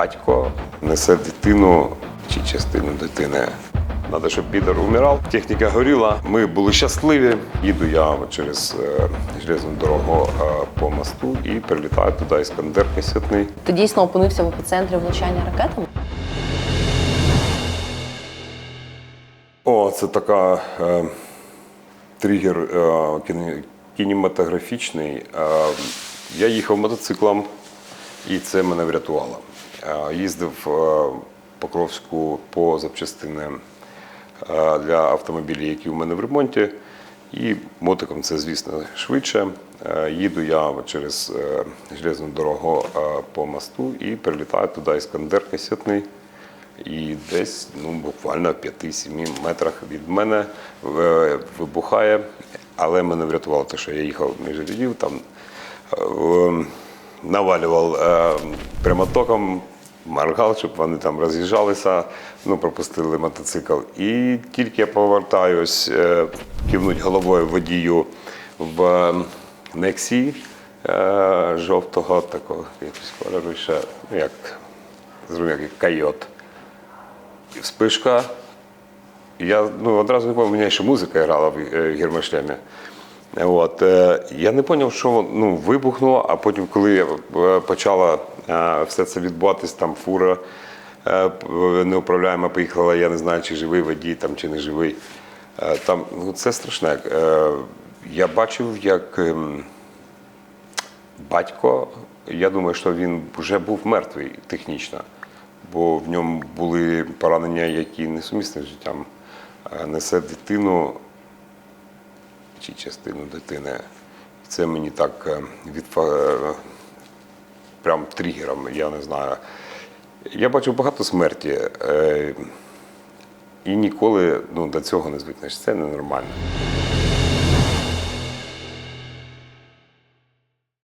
батько несе дитину чи частину дитини. Надо, щоб підер умирав. Техніка горіла. Ми були щасливі. Їду я через е, железну дорогу е, по мосту і прилітаю туди іскандер касетний. Ти дійсно опинився в епіцентрі влучання ракетами? О, це така е, тригер е, кінематографічний. Е, я їхав мотоциклом, і це мене врятувало. Е, їздив е, Покровську по запчастини е, для автомобілів, які у мене в ремонті. І мотиком це, звісно, швидше. Їду я через железну дорогу по мосту і прилітаю туди іскандер касетний. І десь ну, буквально в 5-7 метрах від мене вибухає, але мене врятувало те, що я їхав між рядів, там навалював е, прямотоком, моргав, щоб вони там роз'їжджалися, ну, пропустили мотоцикл. І тільки я повертаюсь, е, кивнуть головою водію в е, Нексі е, жовтого такого якогось кольору ще, ну як, зрозумів, як койот. І Вспишка. Я ну, одразу не пам'ятаю, мене ще музика грала в е, гермошлемі. От, е, я не зрозумів, що ну, вибухнуло, а потім, коли е, почало е, все це відбуватись, там фура неуправляємо поїхала, я не знаю, чи живий водій там, чи не живий. Там, ну, це страшне. Я бачив, як ем, батько, я думаю, що він вже був мертвий технічно, бо в ньому були поранення, які несумісні з життям. Несе дитину чи частину дитини. Це мені так від е, прям тригером, я не знаю. Я бачив багато смерті. е, І ніколи ну, до цього не звикнеш. Це ненормально.